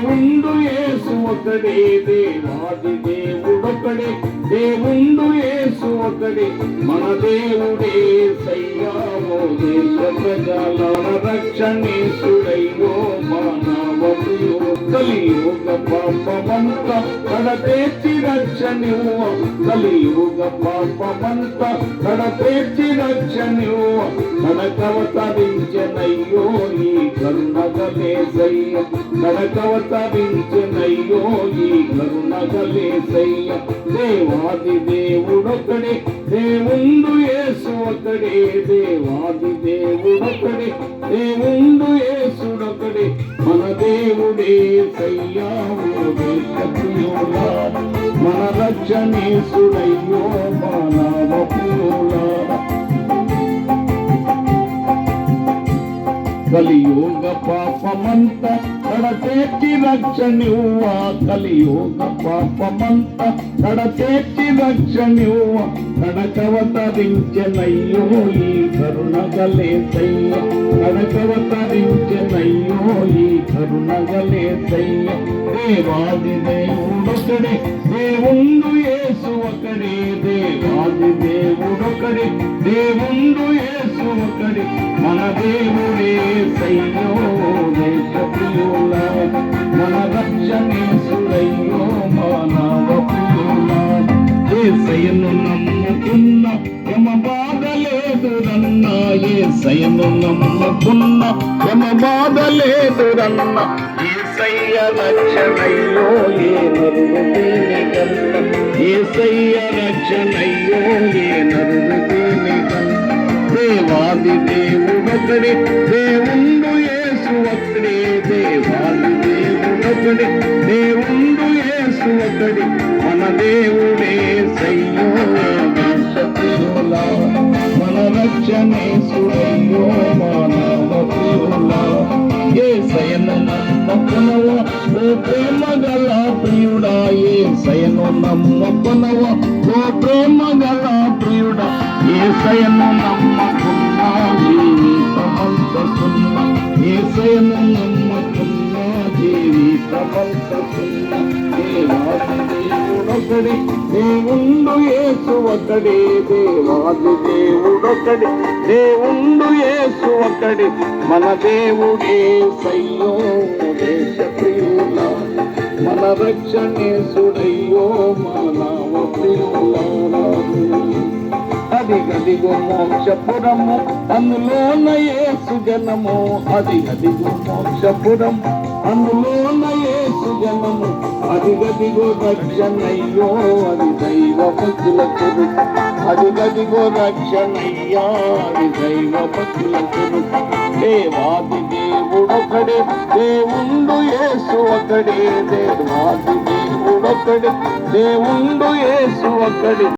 దేవుండు యేసు ఒకడే దేవాది దేవుడొకడే దేవుండు యేసు ఒకడే మన దేవుడే సయ్యామో దేశ ప్రజల రక్షణేశుడయ్యో మానవ కలియుగ పాపమంత కడతేర్చి రక్షణివ్వ. కలియుగ పాపమంత కడతేర్చి రక్షణివ్వ. కడకవతరించనయ్యో ఈ కరుణగలేసయ్య కడకవతరించనయ్యో ఈ కరుణగలేసయ్య. దేవాది దేవుడొక్కడే దేవుండు యేసు ఒకడే దేవాది దేవుడొక్కడే దేవుండు యేసుడొకడే మన దేవుడే సయ్యావో మన రక్షణేశుడయ్యో మానవ ప్రియులారా కలియోగ పాపమంత కడతేర్చి రక్షణివ్వ కలియోగ పాపమంత కడతేర్చి రక్షణివ్వ కడకవతరించనయ్యో ఈ కరుణగలేసయ్య కడకవతరించనయ్యో ఈ కరుణగలేసయ్య. దేవాది దేవుడొకడే దేవుండు యేసు ఒకడే దేవాది దేవుడొకడే దేవుండు యేసు ఒకడే మన దేవుడే సయ్యో దేశప్రియుల మన రక్షణేశుడయ్యో మానవ ప్రియుల ఏసయ్యను నమ్ముకున్న యమ బాధలేదురన్న ఏసయ్యను నమ్ముకున్న యమ బాధలేదురన్న ఏసయ్య రక్షణయ్యో ఏ నరుడు ఏసయ్య రక్షణయ్యో ఏ నరుడు దీని కన్న దేవాది దేవుడొకడే దేవుండు ఏసు ఒకడే దేవాది దేవుడొకడే దేవుండు యేసు ఒకడే మన దేవుడే సయ్యో. మన రక్షణేశుడయ్యో ఏసయను ఏ నమ్మకునవ ఓ ప్రేమ గల ప్రియుడా. ఏ సయను నమ్మకున్నా జీవితమంత సున్నా ఏ సయను నమ్మకున్నా దేవాది దేవుడొకడే దేవుండు యేసు ఒకడే దేవాది దేవుడొకడి దేవుండు ఏసు ఒకడి మన దేవుడే రక్షణేశుడయ్యో మానవ అది గదిగో మోక్షపురము అందులోన యేసు జనము. అది గదిగో మోక్షపురం అందులోన యేసు జనము. అది గదిగో రక్షణయ్యో అది దైవ భక్తుల కొరకు అది గదిగో రక్షణయ్యా అది దైవ భక్తుల కొరకు దేవాది దేవుడొకడే దేవుడు యేసు ఒకడే దేవాది దేవుడొకడే దేవుండు యేసు ఒకడే